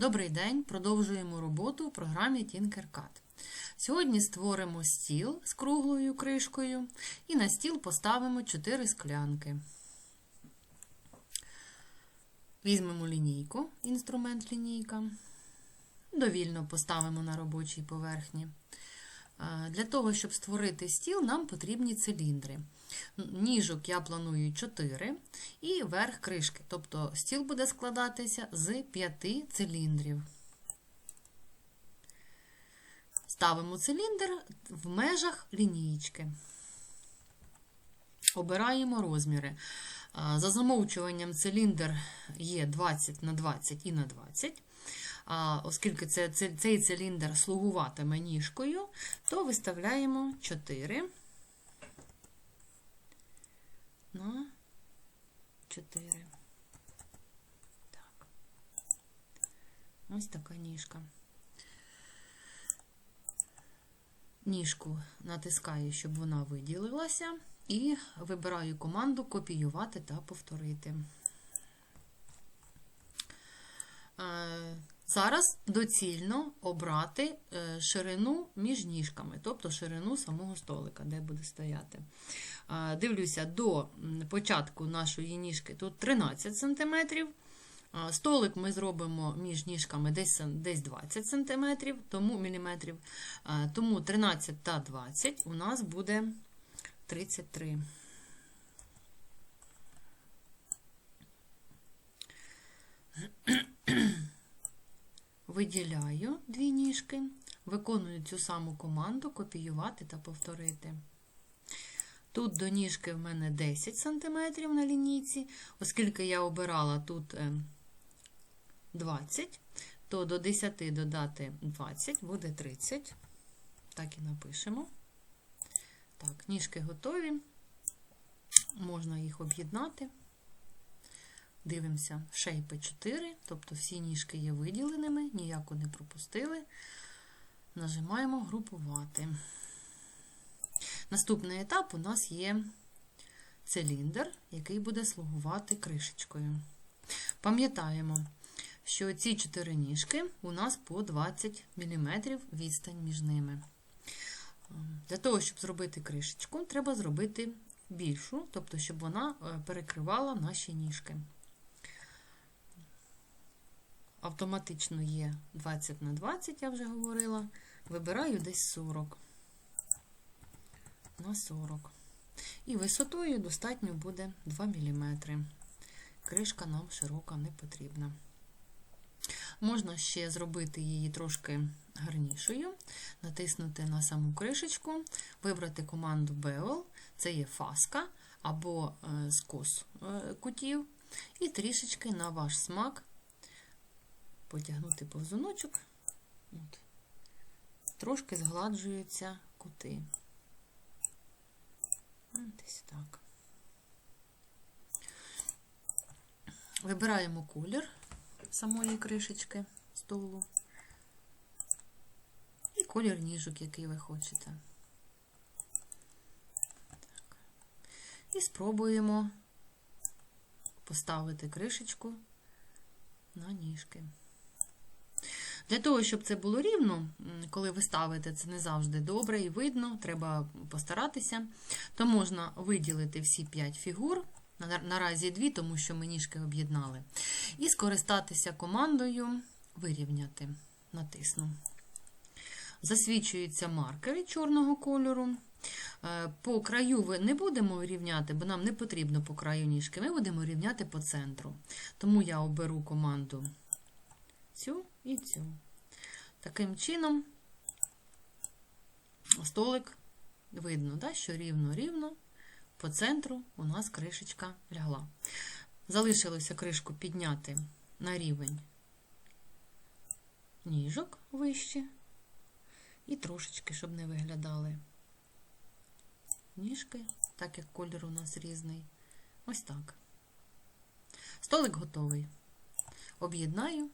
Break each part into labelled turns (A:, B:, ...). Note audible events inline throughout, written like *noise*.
A: Добрий день! Продовжуємо роботу у програмі Tinkercad. Сьогодні створимо стіл з круглою кришкою і на стіл поставимо 4 склянки. Візьмемо лінійку, інструмент лінійка, довільно поставимо на робочій поверхні. Для того, щоб створити стіл, нам потрібні циліндри. Ніжок я планую 4 і верх кришки. Тобто стіл буде складатися з 5 циліндрів. Ставимо циліндр в межах лінійки. Обираємо розміри. За замовчуванням циліндр є 20 на 20 і на 20. Оскільки це, це, цей циліндр слугуватиме ніжкою, то виставляємо 4 на 4. Так. Ось така ніжка. Ніжку натискаю, щоб вона виділилася, і вибираю команду копіювати та повторити. Зараз доцільно обрати ширину між ніжками, тобто ширину самого столика, де буде стояти. Дивлюся, до початку нашої ніжки тут 13 см. Столик ми зробимо між ніжками десь десь 20 см, тому міліметрів, тому 13 та 20 у нас буде 33 Виділяю дві ніжки, виконую цю саму команду копіювати та повторити. Тут до ніжки в мене 10 см на лінійці, оскільки я обирала тут 20, то до 10 додати 20 буде 30. Так і напишемо. Так, ніжки готові, можна їх об'єднати. Дивимося, шейпи 4, тобто всі ніжки є виділеними, ніяку не пропустили. Нажимаємо групувати. Наступний етап у нас є циліндр, який буде слугувати кришечкою. Пам'ятаємо, що ці 4 ніжки у нас по 20 мм відстань між ними. Для того, щоб зробити кришечку, треба зробити більшу, тобто, щоб вона перекривала наші ніжки. Автоматично є 20 на 20, я вже говорила. Вибираю десь 40 на 40. І висотою достатньо буде 2 мм. Кришка нам широка не потрібна. Можна ще зробити її трошки гарнішою, натиснути на саму кришечку, вибрати команду Bevel, це є фаска або скос кутів, і трішечки на ваш смак потягнути повзуночок, От. трошки згладжуються кути. Десь так. Вибираємо колір самої кришечки столу і колір ніжок, який ви хочете. Так. І спробуємо поставити кришечку на ніжки. Для того, щоб це було рівно, коли ви ставите, це не завжди добре і видно, треба постаратися, то можна виділити всі 5 фігур, наразі 2, тому що ми ніжки об'єднали, і скористатися командою вирівняти. Натисну. Засвічуються маркери чорного кольору. По краю ви не будемо рівняти, бо нам не потрібно по краю ніжки, ми будемо рівняти по центру. Тому я оберу команду цю і цю. Таким чином, столик видно, да, що рівно-рівно по центру у нас кришечка лягла. Залишилося кришку підняти на рівень ніжок вище, і трошечки, щоб не виглядали ніжки, так як колір у нас різний. Ось так. Столик готовий. Об'єднаю.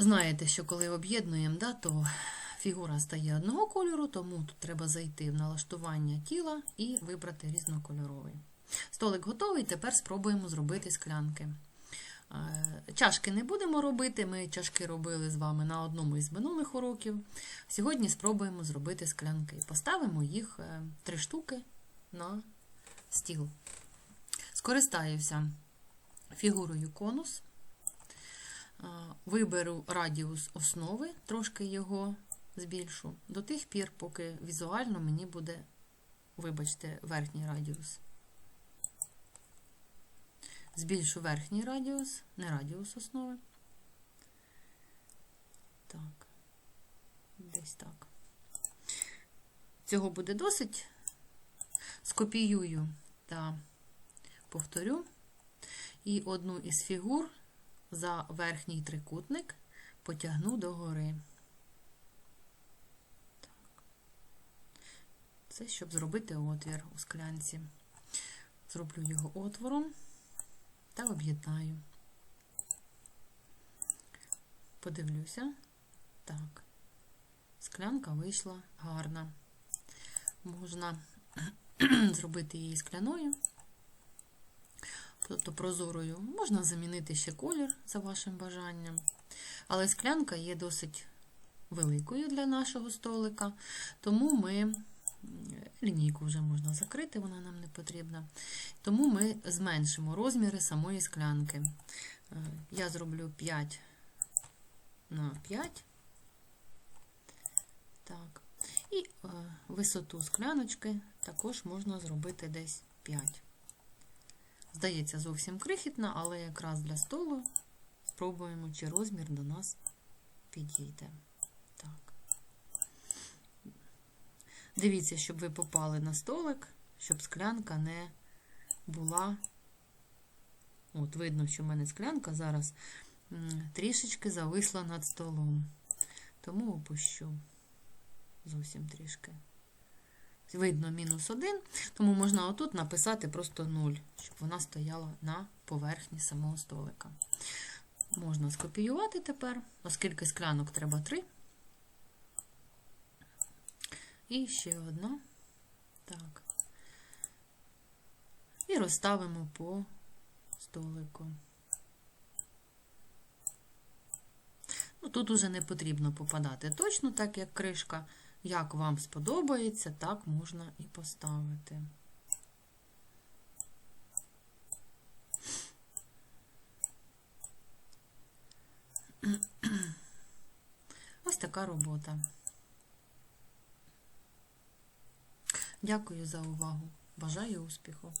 A: Знаєте, що коли об'єднуємо, да, то фігура стає одного кольору, тому тут треба зайти в налаштування тіла і вибрати різнокольоровий. Столик готовий, тепер спробуємо зробити склянки. Е, Чашки не будемо робити, ми чашки робили з вами на одному із минулих уроків. Сьогодні спробуємо зробити склянки. Поставимо їх е, три штуки на стіл. Скористаюся фігурою конус. Виберу радіус основи, трошки його збільшу, до тих пір, поки візуально мені буде, вибачте, верхній радіус. Збільшу верхній радіус, не радіус основи. Так, десь так. Цього буде досить. Скопіюю та повторю. І одну із фігур за верхній трикутник потягну догори. Це щоб зробити отвір у склянці. Зроблю його отвором та об'єднаю. Подивлюся. Так, склянка вийшла гарна. Можна *clears throat* зробити її скляною, тобто прозорою. Можна замінити ще колір за вашим бажанням. Але склянка є досить великою для нашого столика, тому ми лінійку вже можна закрити, вона нам не потрібна. Тому ми зменшимо розміри самої склянки. Е, Я зроблю 5 на 5. Так. І е, висоту скляночки також можна зробити десь 5. Здається, зовсім крихітна, але якраз для столу спробуємо, чи розмір до нас підійде. Так. Дивіться, щоб ви попали на столик, щоб склянка не була. От, видно, що в мене склянка зараз трішечки зависла над столом. Тому опущу зовсім трішки. Видно мінус 1, тому можна отут написати просто 0, щоб вона стояла на поверхні самого столика. Можна скопіювати тепер, оскільки склянок треба 3. І ще одна. Так. І розставимо по столику. Ну, Тут уже не потрібно попадати точно так, як кришка. Як вам сподобається, так можна і поставити. Ось така робота. Дякую за увагу. Бажаю успіху!